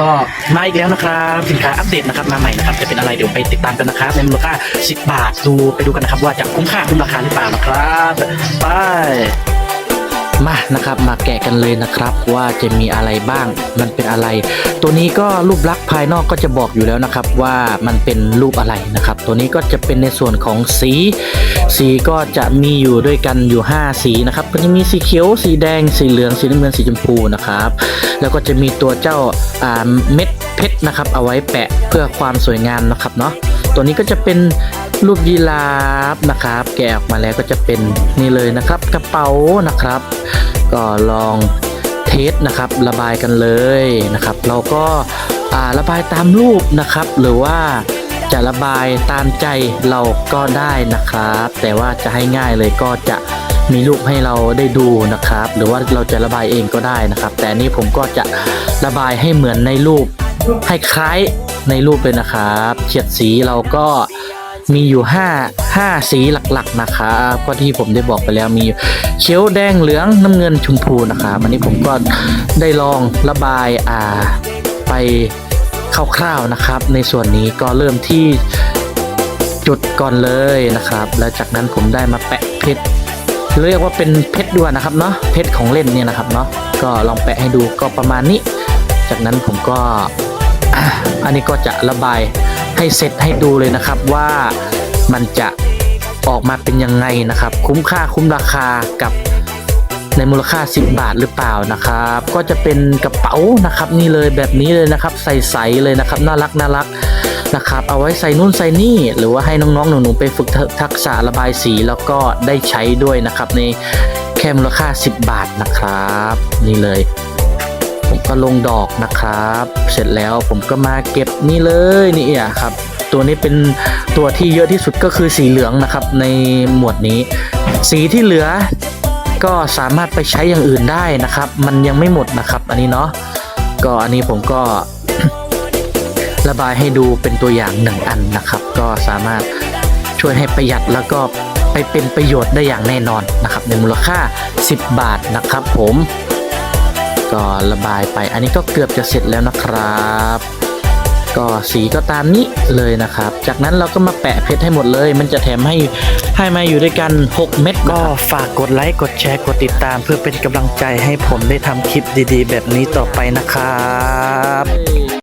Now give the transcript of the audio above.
ก็มาอีกแล้วนะครับสินค้าอัปเดตนะครับมาใหม่นะครับจะเป็นอะไรเดี๋ยวไปติดตามกันนะครับในมูลค่า 10 บาทดูไปดูกันนะครับว่าจะคุ้มค่าคุ้มราคาหรือเปล่านะครับไป มานะครับมาแกะกันเลยนะครับว่าจะมีอะไรบ้าง มันเป็นอะไร ตัวนี้ก็รูปลักษณ์ภายนอกก็จะบอกอยู่แล้วนะครับว่ามันเป็นรูปอะไรนะครับ ตัวนี้ก็จะเป็นในส่วนของสี สีก็จะมีอยู่ด้วยกันอยู่ 5 สีนะครับก็จะมีสีเขียวสีแดงสีเหลืองสีน้ำเงินสีชมพูนะครับ แล้วก็จะมีตัวเจ้าอ่าเม็ดเพชรนะครับเอาไว้แปะเพื่อความสวยงามนะครับเนาะตัวนี้ก็จะเป็น รูปยีราฟนะครับ แกะออกมาแล้วก็จะเป็นนี่เลยนะครับ กระเป๋านะครับ ก็ลองเทสนะครับระบายกันเลยนะครับ เราก็อ่าระบายตามรูปนะครับ หรือว่าจะระบายตามใจเราก็ได้นะครับ แต่ว่าจะให้ง่ายเลยก็จะมีรูปให้เราได้ดูนะครับ หรือว่าเราจะระบายเองก็ได้นะครับ แต่นนี้ผมก็จะระบายให้เหมือนในรูปให้คล้ายในรูปเลยนะครับเฉียดสีเราก็ มีอยู่ 5 5 สีหลักๆนะครับก็ที่ผมได้บอกไปแล้วมีเขียวแดงเหลืองน้ำเงินชมพูนะครับอันนี้ผมก็ได้ลองระบายอ่าไปคร่าวๆนะครับ ในส่วนนี้ก็เริ่มที่จุดก่อนเลยนะครับ แล้วจากนั้นผมได้มาแปะเพชรเรียกว่าเป็นเพชรด้วยนะครับเนาะเพชรของเล่นเนี่ยนะครับเนาะก็ลองแปะให้ดูก็ประมาณนี้ จากนั้นผมก็อันนี้ก็จะระบาย ให้เสร็จให้ดูเลยนะครับว่ามันจะออกมาเป็นยังไงนะครับ คุ้มค่าคุ้มราคากับในมูลค่า 10 บาทหรือเปล่านะครับ ก็จะเป็นกระเป๋านะครับนี่เลยแบบนี้เลยนะครับ ใสๆเลยนะครับ น่ารักน่ารักนะครับเอาไว้ใส่นู่นใส่นี่ หรือว่าให้น้องๆหนูๆไปฝึกทักษะระบายสีแล้วก็ได้ใช้ด้วยนะครับในแค่มูลค่า 10 บาทนะครับ นี่เลย ผมก็ลงดอกนะครับ เสร็จแล้วผมก็มาเก็บนี่เลยนี่อะครับ ตัวนี้เป็นตัวที่เยอะที่สุดก็คือสีเหลืองนะครับ ในหมวดนี้ สีที่เหลือก็สามารถไปใช้อย่างอื่นได้นะครับ มันยังไม่หมดนะครับ อันนี้เนาะก็อันนี้ผมก็ระบายให้ดูเป็นตัวอย่างหนึ่งอันนะครับ ก็สามารถช่วยให้ประหยัดแล้วก็ไปเป็นประโยชน์ได้อย่างแน่นอนนะครับในมูลค่า 10 บาทนะครับผม ก็ระบายไป อันนี้ก็เกือบจะเสร็จแล้วนะครับ ก็สีก็ตามนี้เลยนะครับ จากนั้นเราก็มาแปะเพชรให้หมดเลย มันจะแถมให้ให้มาอยู่ด้วยกัน 6 เม็ดก็ฝากกดไลค์กดแชร์กดติดตาม เพื่อเป็นกำลังใจให้ผมได้ทำคลิปดีๆ แบบนี้ต่อไปนะครับ